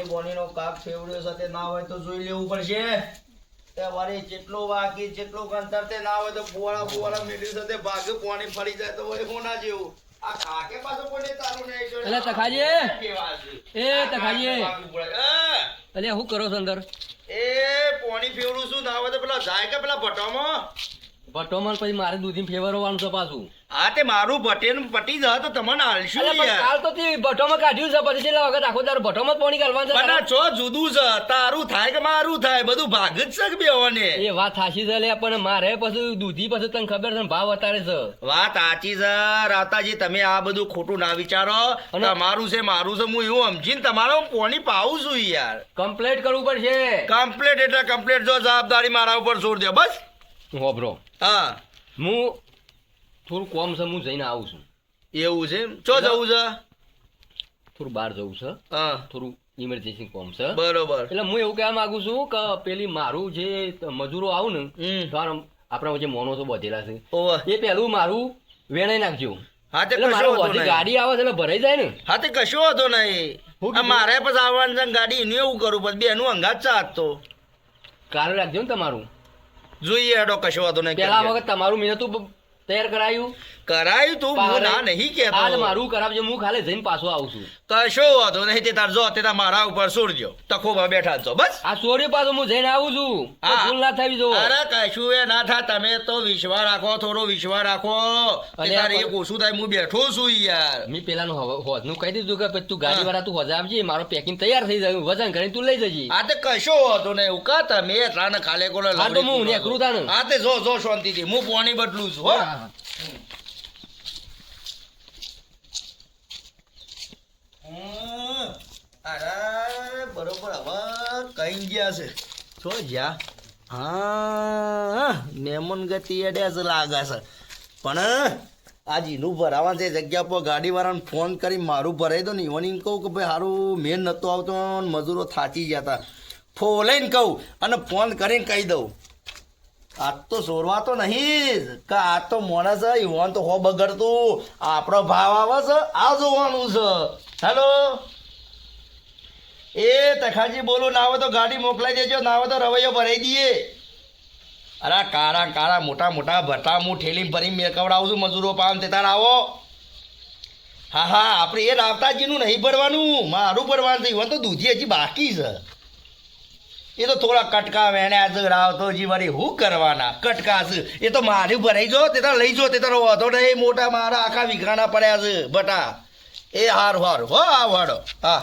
પોણી નો કાપ છેવડ્યો સાથે ના હોય તો જોઈ લેવું પડશે. તે વારે જેટલો વાગી જેટલો અંતર તે ના હોય તો ફુવાળા ફુવાળા મેળવ્યું સાથે ભાગ પાણી ફરી જાય તો હોય હોના જેવું. આ કાકે પાછો કોઈને તારું નહીં જોડે. અલા, તખાજી! એ તખાજી! શું કરો છો અંદર? એ પોણી ફેવડું શું? ના હોય તો પેલા જાય કે પેલા ભટ્ટામાં? ભટ્ટોમાં પછી મારે દૂધી ફેવરવાનું છે પાછું. હા તે મારું ભટેન પટી જાય તો તમને હાલશું યાર. કાલ તો તે ભટોમાં કાઢ્યું છે પછી છેલ્લા વખત આખો દાડો ભટોમાં પોણી કાઢવાનું છે પણ છો જુદું છે તારું થાય કે મારું થાય બધું ભાગ જ છે બેઓને એ વાત સાચી છે લ્યા, પણ મારે પછી દૂધી પછી તને ખબર છે ભાવ અત્યારે છે. વાત સાચી છે રાતાજી તમે આ બધું ખોટું ના વિચારો. તમારું છે મારું છે હું એવું સમજીને તમારો પોણી પાવું છું યાર. કમ્પ્લેટ કરવું પડશે. કમ્પ્લેટ એટલે કમ્પ્લેટ જો જવાબદારી મારા ઉપર છોડ દે બસ. હોભરો. હા. હું થોડું કોમ છે હું જઈને આવું છું. એવું છે? ચો જવું છે? થોડું બહાર જવું છે. હા. થોડું ઇમરજન્સી કોમ છે. બરોબર. એટલે હું એવું કહેવા માંગુ છું કે પેલી મારું જે મજૂરો આવું ને આપણા જે મોનો તો બધેલા છે. એ પેલું મારું વેણાઈ નાખજો. હા તે કશો વાંધો ગાડી આવે છે એટલે ભરાઈ જાય ને. હા તે કશો હતો નહીં. મારે પછી આવવાનું છે ગાડી એનું એવું કરું પછી બેનું અંગાત ચાત તો. કાલે રાખજો ને તમારું. જોઈએ હેડો કશો વાંધો નહીં પેલા વખત તમારું મેં નતું તૈયાર કરાયું કરાયું તું? હું ના નહીં કેતો આજ મારું કરાવજો હું ખાલી જઈને પાછો આવું છું. કશો વાંધો નહીં તે તાર જો તે તાર મારા ઉપર છોડજો તખોમાં બેઠા છો બસ? આ સોરી પાછો હું જઈને આવું છું. આ ભૂલ ના થવી જો અરે કશું એ ના થા તમે તો વિશ્વાસ રાખો થોડો વિશ્વાસ રાખો. કે તારે એક ઓછું થાય હું બેઠો છું યાર. મેં પેલાનું હોજનું કહી દીધું કે તું ગાડી વાળા તું હોજા આપજે મારો પેકિંગ તૈયાર થઈ જાય વજન કરીને તું લઈ જજે. આ તો કશો વાંધો નહીં ઉકા તમે? રાને ખાલે કોલે હા, તો હું નેકરું તાને. આ તે જો જો શાંતિથી હું પાણી બદલું છું હો હમ. અરે, બરોબર, હવે કઈ ગયા છે? છો જ્યાં હા મહેમાન ગતિ અડ્યા છે લાગે છે. પણ આ જીનું ભરાવા છે જગ્યા પર ગાડીવાળાને ફોન કરી મારું ભરાઈ દો ને ઇવનિંગ કહું કે ભાઈ સારું મેન નહોતો આવતો મજૂરો થાચી ગયા હતા ફોલાઈને કહું અને ફોન કરીને કહી દઉં. આ તો સોરવા તો નહીં કે આ તો માણસ ઈવન તો હો બગડતું. આપણો ભાવ આવે છે, આ જોવાનું છે. હેલો એ તખાજી બોલું ના આવે તો ગાડી મોકલાઈ દેજો ના આવે તો રવૈયો ભરાઈ દઈએ. અરે કાળા કાળા, મોટા મોટા ભટામું ઠેલી ભરી મેકવડાવું છું, મજૂરો પામ તે તાર આવો. હા હા, આપણે એ રાવતાજીનું નહીં ભરવાનું, મારું ભરવાનું ઈવન તો દૂધી હજી બાકી છે. એ તો થોડા કટકા વેણ્યા છે, રાવતોજી વળી હું કરવાના? કટકા છે, એ તો મારું ભરાઈ જો, તે તાર લઈ જો, તે તારો વધો નહીં મોટા મારા આખા વિઘાણા પડ્યા છે, બટા. એ હારું હારું, હો આ વાળો હા.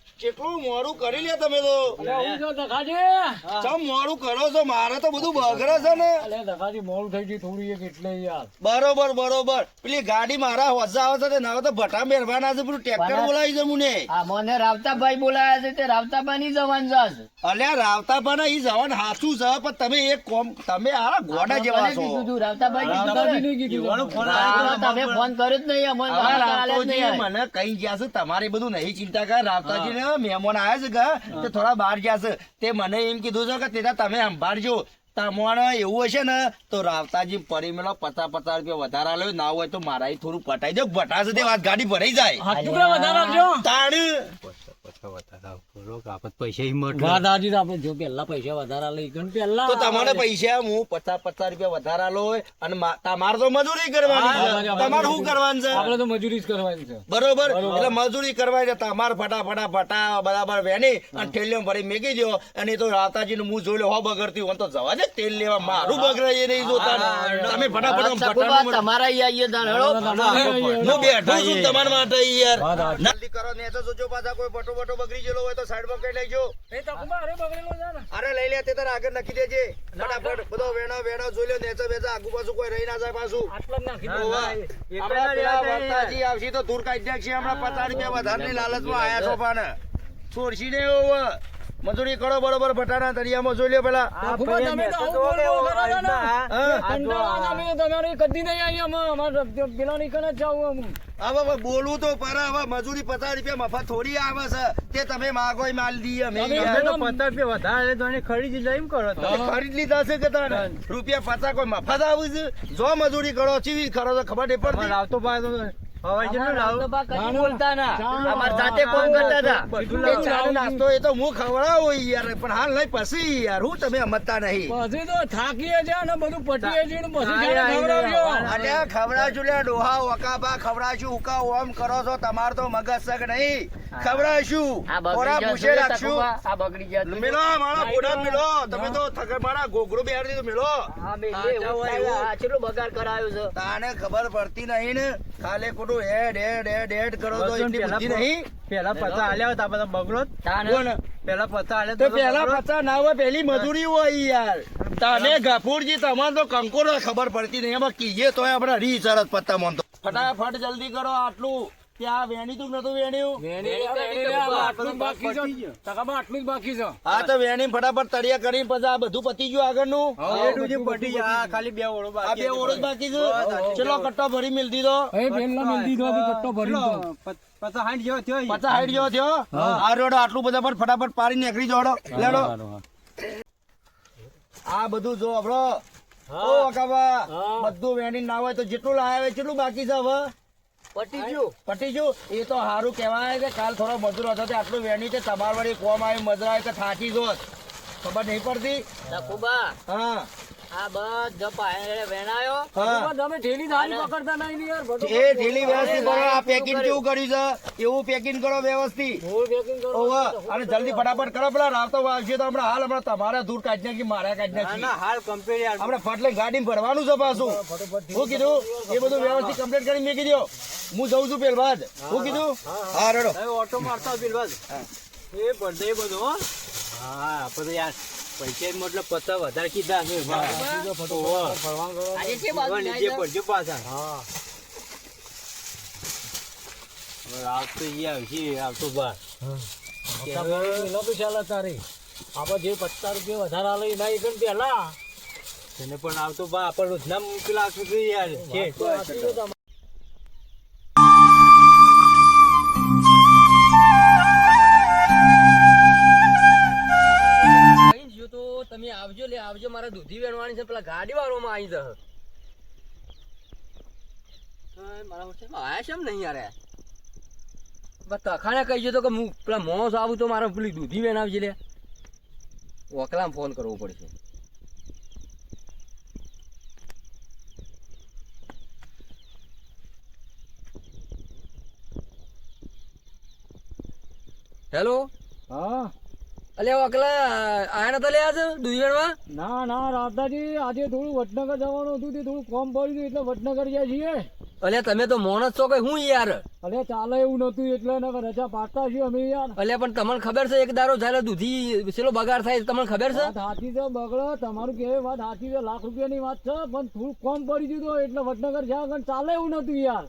કેટલું મોડું કરી લે તમે તો. ચમ મોડું કરો છો? મારે તો બધું બગડે છે ને. બરોબર બરોબર. પેલી ગાડી મારા હોજા આવે છે તે ના તો ભટા મેરવાના છે પેલું ટ્રેક્ટર બોલાવી છે મુને મને રાવતાભાઈ બોલાયા છે તે રાવતાભાઈ ની જવાન જશે. અલ્યા રાવતાભાઈ ના ઈ જવાન હાચું છે પણ તમે એક કોમ તમે આ ગોડા જેવા છો. કીધું રાવતાભાઈ કીધું તમે? ફોન કર્યો જ નહીં. મને કઈ ગયા છે તમારે બધું નહીં ચિંતા કર રાવતાજી ને મહેમાન આવ્યા છે કે તે થોડા બહાર ગયા છે. તે મને એમ કીધું છે કે તેના તમે સંભાળજો. તમારે એવું હશે ને તો રાવતાજી પરી મેળો પચાસ પચાસ રૂપિયા વધારા લો ના હોય તો મારા થોડું પટાઈ દો. ભટા તે વાત ગાડી ભરાઈ જાય. તાણ. વાત સાચી છે, આપણે જો પહેલા પૈસા વધારા લઈ ગયો પહેલા તો તમારે પૈસા હું પચાસ પચાસ રૂપિયા વધારા લો અને તમારે તો મજૂરી કરવાની તમારે શું કરવાનું છે? આપણે તો મજૂરી જ કરવાની છે. બરોબર? એટલે મજૂરી કરવા છે. તમારે ફટા ફટા ફટા બરાબર વેની અને ઠેલીઓ ભરી મેકી દો અને તો રાતાજી નું મું જોઈ લો હો બગડતી હોય તો જવા દે તેલ લેવા. મારું બગડાઈ એ નહીં જોતા. તમે ફટાફટ ભટ્ટાનું તમારા અહીંયા. હું બેઠો છું તમારા માટે યાર. જલ્દી કરો ને તો જોજો પાછા કોઈ બટો બટો બગડી ગયેલો હોય તો કઈ લેજો અરે લઈ લે તે તારે આગળ નાખી દેજે. ફટાફટ બધો વેણો વેણો જોઈ લો નેચો બેચો આગુ પાછું કોઈ રહી ના જાય પાછું. ઓવા. હમણાં પેલા વર્તાજી આવશી તો દૂર કાઢી નાખશે હમણાં પચાસ રૂપિયા વધારની લાલચમાં આયા છો પણ છોડશી ને ઓવા. મજૂરી કરો બરોબર ભટાના તળિયામાં જોઈ લ્યો પેલા. તમે તો આવું બોલ બોલ કરો તમારી કદી નહીં આમાં. અમારે પેલાની જ જાવું હવે હવે તો પર હવે મજૂરી પચાસ રૂપિયા મફત થોડી આવે છે. તે તમે માગો માલ દઈએ અમે. તો ખરીદી પેલા તમે ખરીદ લીધા છે કે તને રૂપિયા પચાસ કોઈ મફત આવું છે? જો મજૂરી કરો ચીવી કરો તો ખબર નહીં પડતી. બોલતા ના. અમાર જાતે કોમ કરતા હતા? એ ચાનો નાસ્તો એ તો હું ખવડાવું યાર પણ હાલ નહીં પછી યાર. હું તમે સમજતા નહીં. પછી તો થાકીએ છે ને બધું પટીએ છે ને પછી ખવડાવજો. અલ્યા ખવડાવશું લ્યા. ડોહા વકાબા ખવડાવશું ઉકા ઓમ કરો છો. તમાર તો મગજ સગ નહીં. ખવડાવશું. ખોરા પૂછે રાખશું. આ બગડી. મિલો મારા મિલો. તમે તો મારા બેહાડી મિલો. કરાયો છે? તાને ખબર પડતી નહીં ને. ખાલે ખોટું હેડ હેડ હેડ હેડ કરો તો એટલી બુદ્ધિ નહીં. પેલા પચાસ આલ્યા હતા બધા બગલો પેલા પચાસ આલ્યા તો તો પેલા બગડો. ના હોય પેલી મજૂરી હોય યાર. તને ગફુરજી તમારે તો કંકોર ખબર પડતી નહીં. એમાં કીજે તો આપણે રી સરસ પત્તા મોનતો ફટાફટ જલ્દી કરો આટલું. ત્યાં વેણી તું નતું વેણ્યું? આ વેણી રે, આ આટલું જ બાકી છે. ટકામાં આટલું જ બાકી છે. હા તો વેણી ફટાફટ તળિયા કરીને પછી આ બધું પતી ગયું આગળનું? પટી ગયા. ખાલી બે ઓળો આ બાકી બે હતી. ઓળખ બાકી છે? ચલો કટ્ટો ભરી મિલ દીધો. એ પેલા મેં દીધો કટ્ટો ભરી દીધો. ચલો, પ- પચાસ સાઠ જેવો થયો પચાસ હાઈટ જેવો થયો? આ રોડો આટલું બધા પર ફટાફટ પાડી નીકળી જોડો લેડો. આ બધું જો હા. બધું વેણી ના હોય તો જેટલું લાવે કેટલું બાકી છે હવે. પટી પટી ગયું એ તો સારું કહેવાય કે કાલ થોડો મજૂર હતો તે આટલું વેણી છે તમાર વળી કોમ આવી મજરા કે થાકી જોત ખબર નહીં પડતી? હા. આ બધો પાયણે વેણાયો. તમે ઠેલી ધારી પકડતા નહીં યાર, એ ઢીલી વ્યવસ્થિત કરો. આ પેકિંગ કેવું કર્યું છે? એવું પેકિંગ કરો વ્યવસ્થિત. ધૂળ કરો. અને જલ્દી ફટાફટ કરો પેલા રાતો આવશે તો હમણાં હાલ હમણાં તમારે દૂર કાઢી નાખી મારા કાઢી ના, નાખી હાલ complete આપણે ફટલે ગાડી ભરવાનું છે પાછું. હું કીધું એ બધું વ્યવસ્થિત કમ્પ્લીટ કરી મેં કીધું હું જઉં છું પેલવાજ શું હું કીધું હા રડો. ઓટો મારતા પેલવાજ એ બધે બધું હા. આપણે યાર. પૈસા મતલબ પત્તા વધારે કીધા છે. નીચે પડજો પાછા. હવે આવતો ઈ આવશે આવતો બાર પેલા તો ચાલે તારી આપણે જે પચાસ રૂપિયા વધારે આલે એના એક પેલા એને પણ આવતો બા આપણે રોજના પેલા યાર છે. આવજો લે આવજો મારે દૂધી વેણવાની છે પેલા ગાડી વાળોમાં આવી જશે મારા હોસ્ટેલમાં આયા છે એમ નહીં યાર. તખાણે કહી ગયો કે હું પેલા મોણસ આવું તો મારે પેલી દૂધી વેણાવજે લે. ઓકલામાં ફોન કરવો પડશે. હેલો? હા. અલે ઓકલા આયા નતા લે આજ વેણવા ના ના રાધાજી આજે થોડું વડનગર જવાનું હતું તે થોડું કોમ પડ્યું હતું એટલે વડનગર ગયા છીએ. અલે તમે તો મોણસ છો કે હું યાર? અલે ચાલે એવું નતું એટલે ને રજા પાડતા છીએ અમે યાર. અલે પણ તમને ખબર છે એક દારો ચાલે દૂધી છેલ્લો બગાડ થાય તમને ખબર છે? હાથી તો છે બગડો તમારું કેવી વાત હાથી છે લાખ રૂપિયાની વાત છે પણ થોડું કોમ પડી ગયું એટલે વડનગર જ્યાં ચાલે એવું નતું યાર.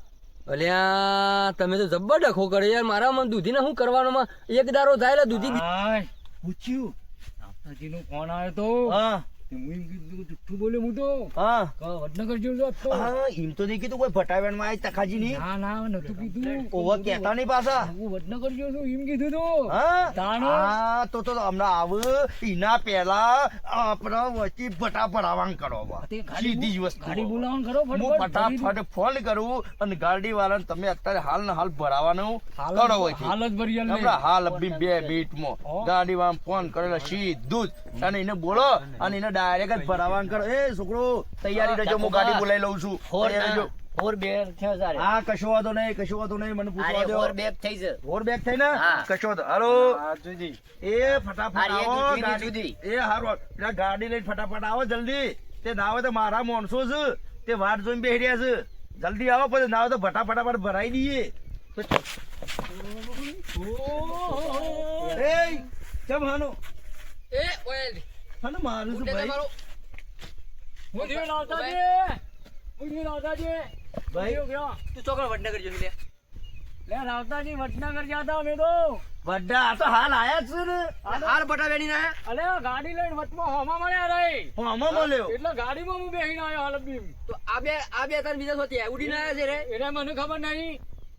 અલ્યા તમે તો જબ્બર ડખો કરે યાર મારા મન દૂધી ને શું કરવાનું એક દારો થાય દૂધી પૂછ્યું. આપતાજીનું ફોન આવ્યો તો? હા. જુઠ્ઠું બોલ્યો હું તો. હા. વડનગર જેવું જોત હા એમ તો નહીં કીધું કોઈ ભટાવેણમાં આવી તખાજી ની ના ના નતું કીધું. ઓવર કહેતા નહીં પાછા. હું વડનગર જેવું છું એમ કીધું તો. હા? તાણો. હા તો તો હમણાં આવ એના પહેલા આપણા વચ્ચે ભટા ભરાવાન કરો તે સીધી જ વસ્તુ ગાડી બોલાવવાનું કરો ફટાફટ. ફટાફટ ફોન કરું અને ગાડી વાળાને તમે અત્યારે હાલ ને હાલ ભરાવાનું હાલ કરો. હાલ જ ભરી હમણાં હાલ બી મિનિટમાં. ગાડી વાળા ફોન કરેલો સીધું જ. અને એને બોલો અને એને ડાયરેક્ટ જ ભરાવાન કરો. એ છોકરો તૈયારી રહેજો હું ગાડી બોલાવી લઉં છું. રહેજો. ફોર બે થયો સારે હા કશો વાંધો નહીં કશો વાંધો નહીં મને પૂછવા દો. ફોર બેગ થઈ છે. ફોર બેગ થઈ ને? કશો વાંધો. હાલો. હા એ ફટાફટ આવો ગાડી એ હારો પેલા ગાડી લઈને ફટાફટ આવો જલ્દી. તે ના હોય તો મારા માણસો છે તે વાટ જોઈને બેહડ્યા છે. જલ્દી આવો પછી ના હોય તો ફટા ફટાફટ ભરાઈ દઈએ. એ કેમ હાનો? એ ઓય હાનો મારું છું ભાઈ? હું થયું રાધાજી? હું થયું રાધાજી? ભાઈ? તું ચોકડ વડનગર જોઈ લે. લે રાવતાજી વડનગર ગયા હતા અમે તો બધા આ તો હાલ આયા જ છે ને. હાલ. બટા વેણી ના આયા? અલે ગાડી લઈને વટમાં હોમા મળ્યા રે હું આમાં મળ્યો? એટલે ગાડીમાં હું બેહીને આવ્યો હલબીમ તો આ બે આ બે તાર બીજા સોતી ઉડીને આયા છે રે. એને મને ખબર નહીં.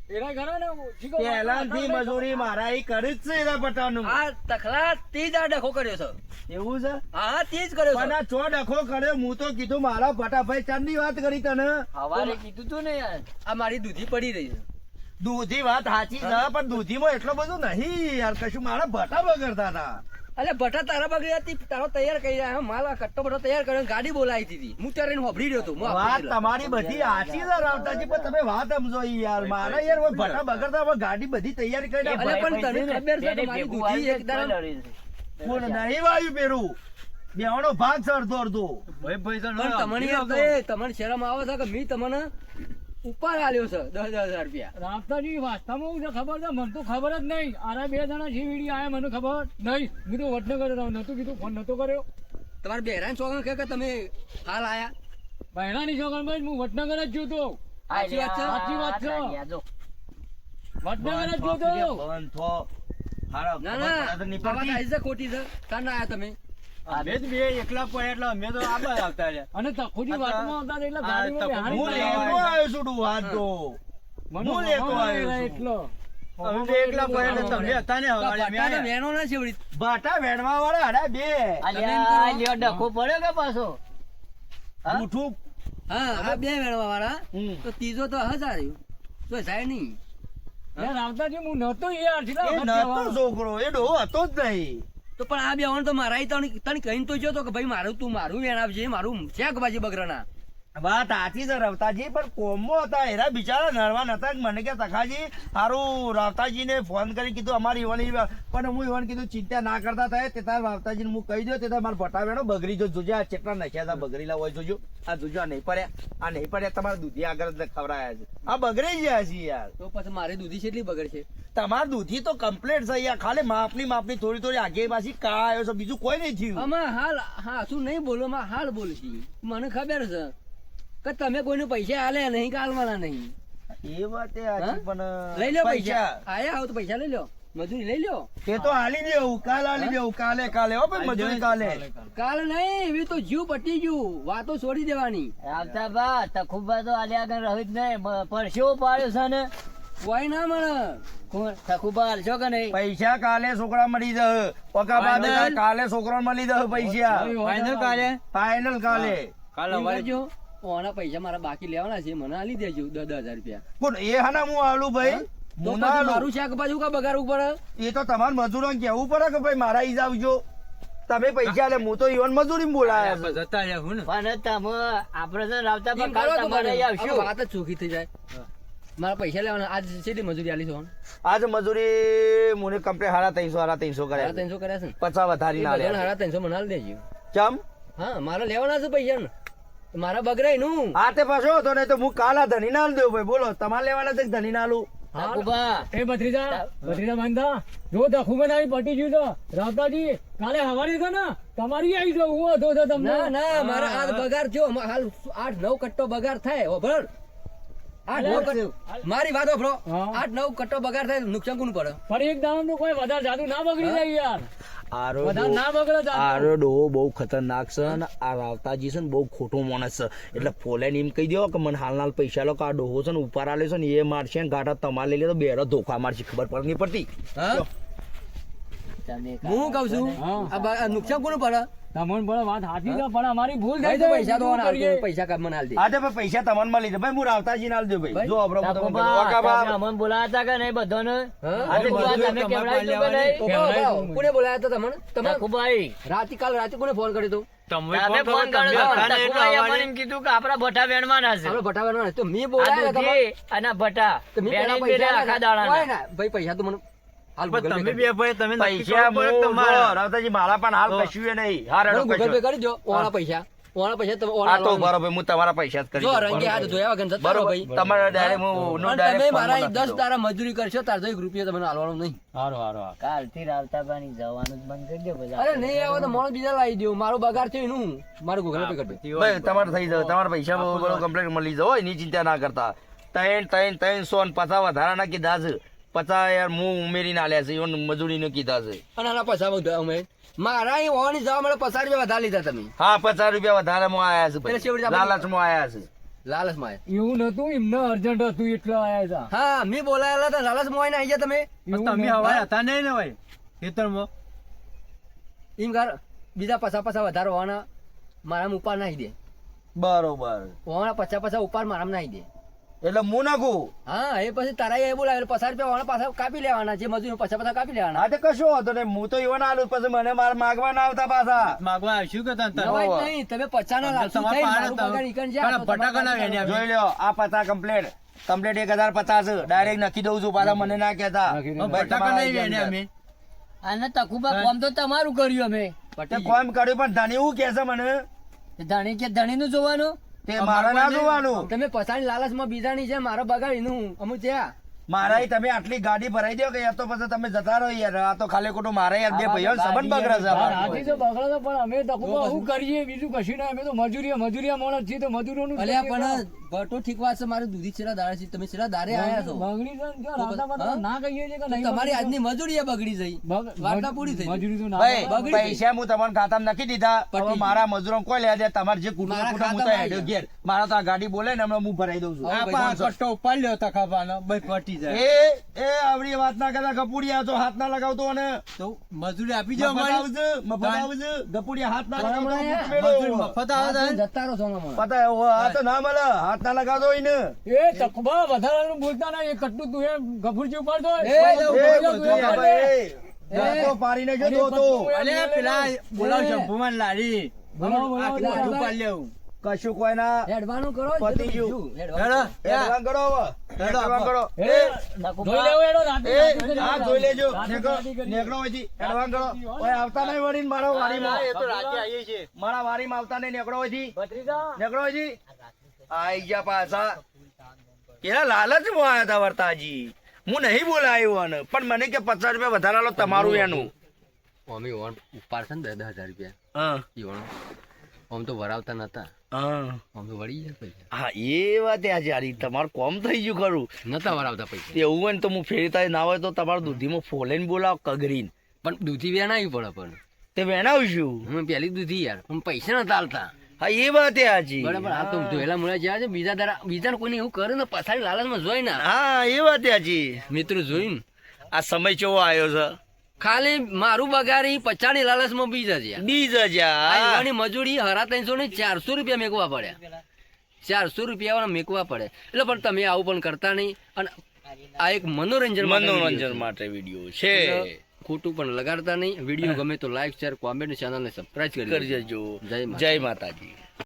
એના ઘરે ને શીખો પહેલાથી મજૂરી મારા ઈ કરી જ છે એના પટાનું. આ તખલા તે જ આ ડખો કર્યો છે. એવું છે? હા તે જ કર્યો છે. આ ચો ડખો કર્યો? હું તો કીધું મારા પટાભાઈ ચાંદની વાત કરી તને. હવારે કીધું તું ને આ મારી દૂધી પડી રહી છે. દૂધી વાત સાચી છે પણ દૂધીમાં એટલો બધું નહીં યાર. કશું મારા ભટા બગડતા હતા અલે બટા તારા બગડી હતી તારો તૈયાર કરી રહ્યા માલ કટ્ટો બધો તૈયાર કર્યો ગાડી બોલાવી દીધી. હું ત્યારે એને હોભળી રહ્યો હતો વાત તમારી બધી સાચી છે રાવતાજી પણ તમે વાત સમજો યાર. મારા યાર ઓય ભટા બગડતા હવે ગાડી બધી તૈયારી કરી અલે પણ તને ખબર છે કે મારી દૂધી એક કોણ નહીં વાયુ પેરું બેવાનો ભાગ છે અડધો ભાઈ ભાઈ તમને તમને શરમ આવે છે કે મી તમને ઉપર આલ્યો છે દસ દસ હજાર રૂપિયા. રાસ્તાજી વાસ્તવમાં હું ખબર છે મને તો ખબર જ નહીં. આરા બે જણા જે વીડી આયા મને ખબર નહીં. મેં તો વડનગર રહ્યો નહોતું કીધું ફોન નહોતો કર્યો. તમારે બહેરાની ચોગણ કે કે તમે હાલ આયા? બહેરાની છોકરા ભાઈ હું વડનગર જ જોતો. સાચી વાત છે? સાચી વાત છે. વડનગર જ જોતો. ના ના. ખોટી છે. કાં ના આયા તમે. અમે જ બે એકલા પડ્યા એટલે અમે તો આબા આવતા રહ્યા. અને તખુજી વાતમાં હતા એટલે ગાડીમાં હું લેતો આવ્યો છું તું વાત તો. હું લેતો આવ્યો એટલો. અમે એકલા પડ્યા એટલે તમે હતા ને તો હવારે અમે બટાનો આયા. વેણો ના છે ભાટા વેણવા વાળા હાડા બે. લ્યો ડખો પડ્યો કે પાછો? હા? હા આ બે વેણવા વાળા તો ત્રીજો તો હજાર તો જાય નહીં. યાર હું? નતો એ. છોકરો એ ડો હતો જ નહીં. પણ આ બે તો મારા તને કહીને તો જો તો કે ભાઈ મારું તું મારું વેણ આપજે મારું શેક બાજી બગરાના? વાત સાચી છે રવતાજી પણ કોમો હતા એરા બિચારા નરવા નતા મને કે તખાજી સારું રવતાજીને ફોન કરી કીધું અમારી ઈવન પણ હું ઈવન કીધું ચિંતા ના કરતા થાય તે તાર રાવતાજીને હું કહી દો તે તાર મારા ફટાવેનો બગડી જો જોજો આ ચેટલા નખ્યા હતા બગડેલા હોય જોજો. આ જોજો આ નહીં પડ્યા આ નહીં પડ્યા તમારા દૂધી આગળ જ ખવડાયા છે. આ બગડી ગયા છે યાર. તો પછી મારી દૂધી કેટલી બગડશે? તમાર દૂધી તો કમ્પ્લેટ છે યાર ખાલી માપની માપની થોડી થોડી આગે પાછી કા આવ્યો છે બીજું કોઈ નહીં થયું. આમાં હાલ હા શું નહીં બોલો માં હાલ બોલશી. મને ખબર છે. કે તમે કોઈને પૈસા આલે નહીં કે આલવાના નહીં? એ વાત પણ લઈ લો પૈસા. આયા આવો તો પૈસા લઈ લો મજૂરી લઈ લો તે તો હાલી દેવું કાલ હાલી દેવું કાલે કાલે. હો ભાઈ મજૂરી કાલે. કાલ નહીં એવી તો જીવ પટી ગયું. વાતો છોડી દેવાની. આવતા બા તખુબા તો આલ્યા આગળ રહી જ નહીં. પરસેવો પાડ્યો છે ને. કોઈ ના મળે. તખુબા હાલશો કે નહીં? પૈસા કાલે છોકરા મળી જશે. પકા બાદ કાલે છોકરા મળી જશે પૈસા. ફાઈનલ કાલે? ફાઇનલ કાલે. કાલે કરજો ઓના પૈસા મારા બાકી લેવાના છે મને આલી દેજો દસ દસ હજાર રૂપિયા. પણ એ હાના હું આલું ભાઈ. મારું શાક પાછું કા બગાડવું પડે? એ તો તમારે મજૂરો કેવું પડે કે ભાઈ મારા ઈજ આવજો. તમે પૈસા લે હું તો ઈવન મજૂરી બોલાયા જતા રહ્યા હું ને? પણ તમે આપણે તો રાવતા પણ કાલ કરો તમારે આવશું. વાત જ ચોખી થઈ જાય. મારા પૈસા લેવાના આજ કેટલી મજૂરી આલી છો આજ મજૂરી મને કમ્પ્લીટ હારા ત્રણસો હારા ત્રણસો કર્યા ત્રણસો કર્યા છે ને? પચાસ વધારી ના સાડા ત્રણસો મને આલી દેજો. ચમ? હા મારે લેવાના છે પૈસા ને મારા બગડાયનું. આ તે પાછો હતો ને તો હું કાલા ધની ના દેવું ભાઈ બોલો તમારે લેવાના છે ધની ના તખુબા એ ભત્રીજા ભત્રીજા બાંધા જો દખુ બનાવી પટી ગયું તો રાવતાજી કાલે હવારી છે ને તમારી આવી જાવ હું હતો તો તમને. ના ના મારા હાથ બગાર જો હાલ આઠ નવ કટ્ટો બગાર થાય ઓભર મારી વાત હોભળો આઠ નવ કટ્ટો બગાડ થાય નુકસાન કોનું પડે? પણ એક નું કોઈ વધારે જાદુ ના બગડી જાય યાર. આરો વધારે ના બગડે જાદુ. આરો ડોહો બહુ ખતરનાક છે અને આ રાવતાજી છે ને બહુ ખોટો માણસ છે. એટલે ફોલાઈને એમ કહી દો કે મને હાલ હાલ પૈસા લો કે આ ડોહો છે ને ઉપર આલે છે ને એ મારશે ને ગાંઠા તમારે લઈ લે તો બેરો ધોખા મારશે. ખબર પડે નહીં પડતી? હા? હું કહું છું નુકસાન કોનું પડે? તમને પણ વાત સાચી છે પણ અમારી ભૂલ થઈ તો પૈસા તો આના પૈસા કાઢ મને દે તો ભાઈ પૈસા તમને મળી જાય ભાઈ હું રાવતાજી ના આલજો ભાઈ. ભાઈ, જો આપણો તમને. અમને બોલાવતા કે નહીં બધાને? હા? આ તખુબા તમે તમારે તો નહીં? કોને બોલાયા હતા તમને? તમે? ખુબાઈ રાતી કાલ રાતે કોને ફોન કર્યો તો તમે ફોન કર્યો હતા ને એમ કીધું કે આપણા ભઠ્ઠા વેણવાના છે. આપણે ભટાવાનો તો મેં બોલાયા અને ને, ભાઈ પૈસા તો મને હાલ પણ Google Pay તમે બે ભાઈ તમે પૈસા કરવું પડે કે હું તમારે. જો, રાવતાજી મારા પણ હાલ કશું નહીં. હા દો. રેડો મને Google Pay કશું. કરી દો ઓના પૈસા. ઓના પૈસા તમે આ તો બરોબર હું તમારા પૈસા જ કરી જો રંગે હાથ ધોયા વગર જતા રહો ભાઈ. તમારે ડાયરેક્ટ હું નો અને તમે મારા નાખી દસ દઉં. તારા મજૂરી કરશો તાર તો એક રૂપિયા તમને આલવાનો નહીં. હારું હારું હારું. કાલથી રાવતાબાની જવાનું જ બંધ કરી દો બધા અરે નહીં આવે તો માણસ બીજા લાવી દો મારો બગાડ થયો એનું. મારું ગૂગલ પે કરી દો. ભાઈ તમારે થઈ જાય તમારા પૈસા બરોબર કમ્પ્લીટ મળી જાય એની ચિંતા ના કરતા. તૈન તૈન તૈન સોન પાછા વધારા કીધા છે પચાસ યાર હું ઉમેરીને આલ્યા છે ઈવન મજૂરીને કીધા છે. અને આના પૈસા બધા અમે મારા અહીં હોવાની જવા મળે પચાસ રૂપિયા વધારે લીધા તમે. હા પચાસ રૂપિયા વધારે માં આયા છે ભાઈ. લાલચમાં આયા છે. લાલચમાં એવું નતું એમને અર્જન્ટ હતું એટલે આયા હતા હા મેં બોલાયેલા હતા લાલચમાં આવીને આવી ગયા તમે. તમે. હવાય હતા નહીં ને ભાઈ ખેતરમાં. એમ કર બીજા પૈસા પૈસા વધારે હોવાના મારામાં ઉપાડ નાખી દે. બરોબર. હોવાના પચાસ પૈસા ઉપાડ મારામાં નાખી દે. એટલે હું નાખું હા એ પછી તારા એ બોલાવે પચાસ રૂપિયા વાળા પાછા કાપી લેવાના જે મજૂર પચાસ પાછા કાપી લેવાના. હા તો કશું વાંધો નહીં. હું તો ઈવન આલું પછી મને મારે માગવા ના આવતા પાછા. માગવા આવશું. કે તને નહીં તમે પચાસ ના લાગતું ફટાકા ના વેણ્યા. જોઈ લ્યો આ પચાસ કમ્પ્લેટ કમ્પ્લેટ એક હજાર પચાસ ડાયરેક્ટ નખી દઉં છું. પાછા મને ના કહેતા. ફટાકા બટાકા નહીં વેણ્યા. અમે? અને તકુબા કોમ તો તમારું કર્યું અમે. કોમ કર્યું પણ ધણી એવું કહેશે મને. ધણી કે ધણી નું જોવાનું? તે મારે ના જોવાનું. તમે પચાસ લાલચમાં બીજાની છે મારો બગાડ એનું અમુક ત્યાં મારા ઈ તમે આટલી ગાડી ભરાઈ દો કે યાર તો પછી તમે જતા રહો યાર. આ તો ખાલી ખોટું મારે યાર બે ભાઈઓ સંબંધ બગડે છે હા, તો બગડે છે, પણ અમે તકુબા શું કરીએ બીજું કશું ના અમે તો મજૂરી મજૂરી માણસ છીએ તો મજૂરોનું અલ્યા પણ ભટો ઠીક વાત છે મારે દૂધી છેલ્લા દાડે છે. તમે છેલ્લા દાડે આયા છો. બગડી જન ને, જો રાતામાં ના કહીએ છે કે નહીં તમારી આજની મજૂરી એ બગડી જઈ વાર્તા પૂરી થઈ મજૂરી તો ના બગડી પૈસા હું તમને ખાતામાં નાખી દીધા. હવે મારા મજૂરો કોઈ લે દે. તમારે જે કુટુંબ કુટુંબ મુતા તો હેડ્યો ઘેર. મારા તો આ ગાડી બોલે ને હમણાં હું ભરાઈ દઉં છું. આ પાંચ પા કટ્ટો ઉપાડ લ્યો તખાબાનો ભાઈ પટી જાય. એ એ આવડી વાત ના કરતા ગપુડિયા તો હાથ ના લગાવતો અને તો મજૂરી આપી મફત જાવ અમારી આવજો મફત આવજે. ગપુડિયા હાથ ના લગાવતો મફત આવે હા, જતા રહો છો પતા એવો આ તો ના મળે. હાથ ના લગાવતો હોય ને એ તકબા વધારાનું બોલતા ના એ કટ્ટું તું એ ગફુરજી ઉપાડતો એ, એ, એ, એ તું બધું એ આ ઉપાડ લે. ભાઈ, ધક્કો પાડીને જો અરે, તો તો. અલે પેલા બોલાવ શંભુમાન લેવું. કશું કોઈ ના હેડવાનું કરો પતિ ગયું. હેડવાનું. કરો. હવે. કરો. એ, જોઈ લેવો એનો હા જોઈ લેજો. નેકડો હોયથી એડવાન્સ કરો. ઓય આવતા નહીં વળીને મારા વારીમાં એ તો રાતે આવી છે મારા વારીમાં આવતા નહીં. નેકડો હોયથી ભત્રીજા, નેકળો હોયથી આઈ ગયા પાછા. એના લાલચમાં આયા હતા વર્તાજી. હું નહીં બોલાયો અને પણ મને કે પચાસ રૂપિયા વધારે લો તમારું એનું. અમે ઓન ઉપાડ છે ને દસ હજાર રૂપિયા. હા. ઈ ઓણ. આમ તો વરાવતા નતા. હા. આમ તો વળી જાય પૈસા. હા એ વાત યારી તમારું કોમ થઈ ગયું ખરું. નતા વરાવતા પૈસા. એવું હોય ને તો હું ફેરતા ના હોય તો તમારું દૂધીમાં ફોલેન બોલાવ કગરીન. પણ દૂધી વેણાવી પડે પણ તે વેણાવશું. હું પેલી દૂધી યાર. પણ પૈસા નતા આલતા. હા એ વાત એ હાજી બરાબર આ તો ધોયેલા મુળા જ્યાં છે બીજા દારા બીજા કોઈને એવું કરે ને પછાડી લાલચમાં જોઈ ના. હા એ વાત એ હાજી મિત્રો જોઈને આ સમય કેવો આવ્યો છે? ખાલી મારું બગારી પચાડી લાલચમાં બીજા છે બીજ આ જા યુવાની મજૂરી હરા ત્રણસો ને ચારસો રૂપિયા મેકવા પડ્યા. ચારસો રૂપિયા વાળા મેકવા પડે. એટલે પણ તમે આવું પણ કરતા નહીં. અને આ એક મનોરંજન મનોરંજન માટે વીડિયો છે. ખોટું પણ લગાડતા નહીં. વીડિયો ગમે તો લાઈક શેર કોમેન્ટ ચેનલને સબસ્ક્રાઇબ કરી કરી દેજો. જય જય માતાજી.